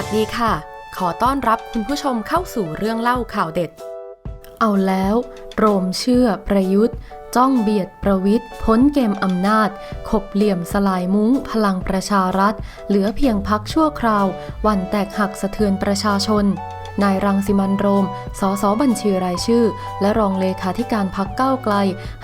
วัสดีค่ะ ขอต้อนรับคุณผู้ชมเข้าสู่เรื่องเล่าข่าวเด็ด เอาแล้ว โรมเชื่อประยุทธ์ จ้องเบียดประวิทย์พ้นเกมอำนาจ ขบเหลี่ยมสลายมุ้ง พลังประชารัฐ เหลือเพียงพักชั่วคราว วันแตกหักสะเทือนประชาชน นายรังสิมันโรม สสบัญชีรายชื่อ และรองเลขาธิการพักก้าวไกล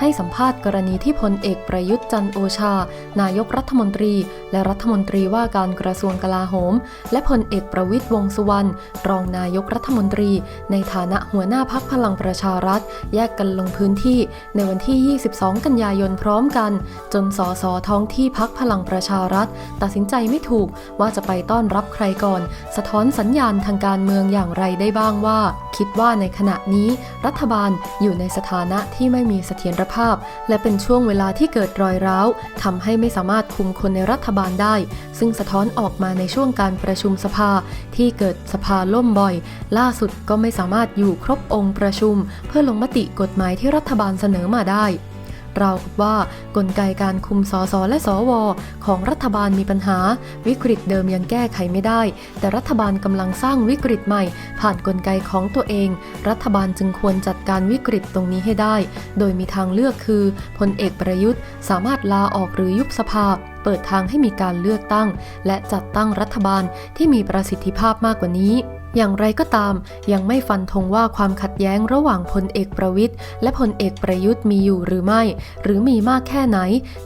ให้สัมภาษณ์กรณีที่พลเอกประยุทธ์จันโอชา นายกรัฐมนตรี และรัฐมนตรีว่าการกระทรวงกลาโหม และพลเอกประวิทย์วงษ์สุวรรณรองนายกรัฐมนตรี ในฐานะหัวหน้าพักพลังประชารัฐ แยกกันลงพื้นที่ ในวันที่ 22 กันยายนพร้อมกัน จนสสท้องที่พักพลังประชารัฐ ตัดสินใจไม่ถูกว่าจะไปต้อนรับใครก่อน สะท้อนสัญญาณทางการเมืองอย่างไรได้บ้างว่า คิดว่าในขณะนี้รัฐบาลอยู่ในสถานะที่ไม่มีเสถียรภาพ และเป็นช่วงเวลาที่เกิดรอยร้าวทำให้ไม่สามารถคุมคนในรัฐบาลได้ ซึ่งสะท้อนออกมาในช่วงการประชุมสภา ที่เกิดสภาล่มบ่อย ล่าสุดก็ไม่สามารถอยู่ครบองค์ประชุม เพื่อลงมติกฎหมายที่รัฐบาลเสนอมาได้ ราวกับว่ากลไกการคุมสสและสว ของรัฐบาลมีปัญหา วิกฤตเดิมยังแก้ไขไม่ได้ แต่รัฐบาลกำลังสร้างวิกฤตใหม่ ผ่านกลไกของตัวเอง รัฐบาลจึงควรจัดการวิกฤตตรงนี้ให้ได้ โดยมีทางเลือกคือพลเอกประยุทธ์ สามารถลาออกหรือยุบสภาเปิดทางให้มีการเลือกตั้ง และจัดตั้งรัฐบาลที่มีประสิทธิภาพมากกว่านี้ อย่างไรก็ตาม ยังไม่ฟันธงว่าความขัดแย้งระหว่างพลเอกประวิทย์และพลเอกประยุทธ์มีอยู่หรือไม่ หรือมีมากแค่ไหน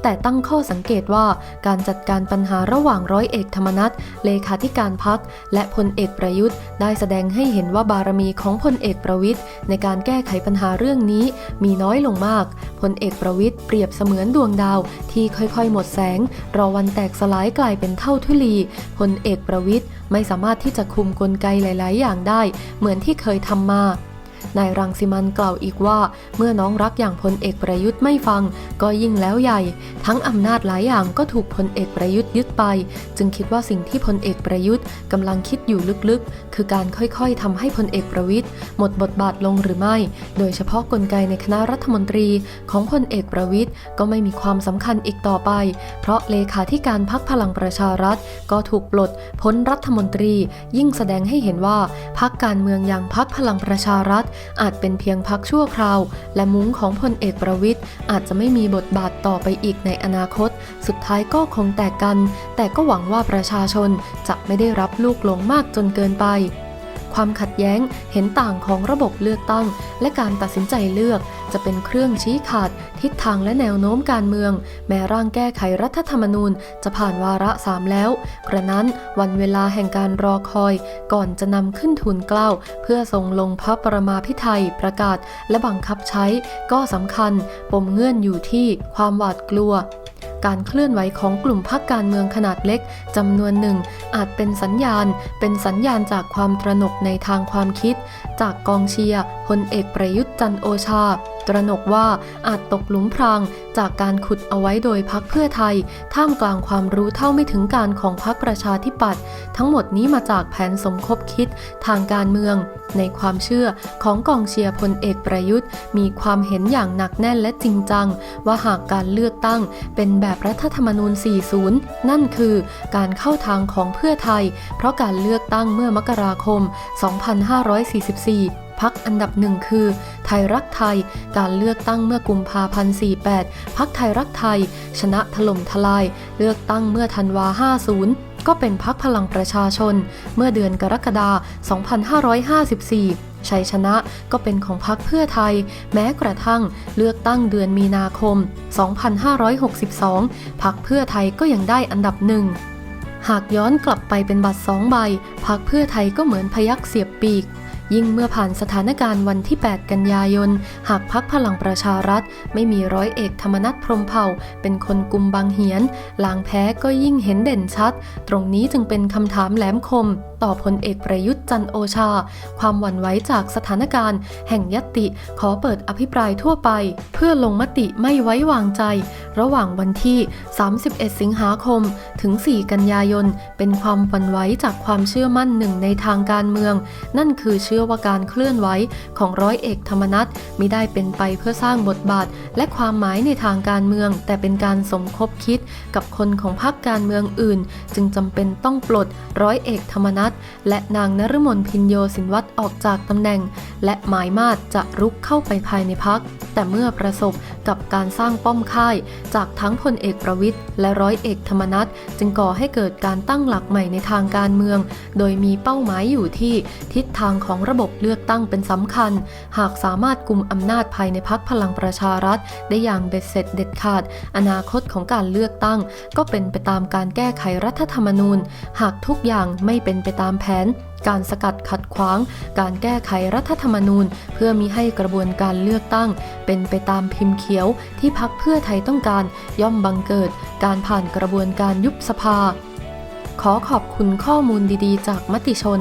แต่ตั้งข้อสังเกตว่าการจัดการปัญหาระหว่างร้อยเอกธรรมนัฐเลขาธิการพักและพลเอกประยุทธ์ ได้แสดงให้เห็นว่าบารมีของพลเอกประวิทย์ในการแก้ไขปัญหาเรื่องนี้ มีน้อยลงมากพลเอกประวิทย์เปรียบเสมือนดวงดาว ที่ค่อยๆ หมดแสง รอวันแตกสลายกลายเป็นเท่าทุลีพลเอกประวิทย์ไม่สามารถที่จะคุมกลไกหลายๆ อย่างได้ เหมือนที่เคยทำมา นายรังสิมันกล่าวอีกว่า เมื่อน้องรักอย่างพลเอกประยุทธ์ไม่ฟัง ก็ยิ่งแล้วใหญ่ ทั้งอำนาจหลายอย่างก็ถูกพลเอกประยุทธ์ยึดไป จึงคิดว่าสิ่งที่พลเอกประยุทธ์กำลังคิดอยู่ลึกๆ คือการค่อยๆทำให้พลเอกประวิทย์หมดบทบาทลงหรือไม่ โดยเฉพาะกลไกในคณะรัฐมนตรีของพลเอกประวิทย์ก็ไม่มีความสำคัญอีกต่อไป เพราะเลขาธิการพักพลังประชารัฐ ก็ถูกปลดพ้นรัฐมนตรี ยิ่งแสดงให้เห็นว่าพักการเมืองอย่างพักพลังประชารัฐอาจเป็นเพียงพักชั่วคราว และมุ้งของพลเอกประวิทย์อาจจะไม่มีบทบาทต่อไปอีกในอนาคต สุดท้ายก็คงแตกกัน แต่ก็หวังว่าประชาชนจะไม่ได้รับลูกหลงมากจนเกินไป ความขัดแย้งเห็นต่างของระบบเลือกตั้ง และการตัดสินใจเลือก จะเป็นเครื่องชี้ขาด ทิศทางและแนวโน้มการเมือง แม้ร่างแก้ไขรัฐธรรมนูญ จะผ่านวาระสามแล้ว กระนั้นวันเวลาแห่งการรอคอย ก่อนจะนำขึ้นทุนเกล้า เพื่อทรงลงพระประมาพิไทยประกาศและบังคับใช้ ก็สำคัญ ปมเงื่อนอยู่ที่ความหวาดกลัว การเคลื่อนไหวของกลุ่มพรรคการเมืองขนาดเล็กจำนวนหนึ่ง อาจเป็นสัญญาณ เป็นสัญญาณจากความตระหนกในทางความคิด จากกองเชียร์พลเอกประยุทธ์จันโอชา ตระหนกว่าอาจตกหลุมพรางจากการขุดเอาไว้โดยพักเพื่อไทย ท่ามกลางความรู้เท่าไม่ถึงการของพักประชาธิปัตย์ทั้งหมดนี้มาจากแผนสมคบคิดทางการเมือง ในความเชื่อของกองเชียร์พลเอกประยุทธ์ มีความเห็นอย่างหนักแน่นและจริงจัง ว่าหากการเลือกตั้งเป็นแบบรัฐธรรมนูญ 40 นั่นคือการเข้าทางของเพื่อไทย เพราะการเลือกตั้งเมื่อมกราคม 2544 พักอันดับหนึ่งคือ ไทยรักไทย การเลือกตั้งเมื่อกุมภาพันธ์48พักไทยรักไทย ชนะถล่มทลาย เลือกตั้งเมื่อธันวา 50 ก็เป็นพักพลังประชาชน เมื่อเดือนกรกฎาคม 2554ชัยชนะก็เป็นของพรรคเพื่อไทย แม้กระทั่งเลือกตั้งเดือนมีนาคม 2562 พรรคเพื่อไทยก็ยังได้อันดับหนึ่ง หากย้อนกลับไปเป็นบัตรสองใบ พรรคเพื่อไทยก็เหมือนพยักเสียบปีก ยิ่งเมื่อผ่านสถานการณ์วันที่ 8 กันยายน หากพักพลังประชารัฐ ไม่มีร้อยเอกธรรมนัฐพรมเผ่า เป็นคนกุมบางเหียนลางแพ้ก็ยิ่งเห็นเด่นชัด ตรงนี้จึงเป็นคำถามแหลมคม ต่อพลเอกประยุทธ์จันโอชา ความหวั่นไหวจากสถานการณ์ แห่งยติขอเปิดอภิปรายทั่วไป เพื่อลงมติไม่ไว้วางใจ ระหว่างวันที่ 31 สิงหาคม ถึง 4 กันยายน เป็นความหวั่นไหวจากความเชื่อมั่นหนึ่งในทางการเมือง นั่นคือเชื่อชื่อว่าการเคลื่อนไหวของร้อยเอกธรรมนัฐมิได้เป็นไปเพื่อสร้างบทบาท และความหมายในทางการเมือง แต่เป็นการสมคบคิดกับคนของพรรคการเมืองอื่น จึงจำเป็นต้องปลดร้อยเอกธรรมนัฐและนางนฤมลพินโยสินวัตรออกจากตำแหน่ง และหมายมาดจะรุกเข้าไปภายในพัก แต่เมื่อประสบกับการสร้างป้อมค่าย จากทั้งพลเอกประวิทย์และร้อยเอกธรรมนัฐจึงก่อให้เกิดการตั้งหลักใหม่ในทางการเมือง โดยมีเป้าหมายอยู่ที่ทิศทางของระบบเลือกตั้งเป็นสำคัญ หากสามารถกลุ่มอำนาจภายในพักพลังประชารัฐ ได้อย่างเบ็ดเสร็จเด็ดขาด อนาคตของการเลือกตั้ง ก็เป็นไปตามการแก้ไขรัฐธรรมนูญ หากทุกอย่างไม่เป็นไปตามแผนการสกัดขัดขวาง การแก้ไขรัฐธรรมนูญ เพื่อมีให้กระบวนการเลือกตั้ง เป็นไปตามพิมพ์เขียวที่พักเพื่อไทยต้องการ ย่อมบังเกิด การผ่านกระบวนการยุบสภา ขอขอบคุณข้อมูลดีๆ จากมติชน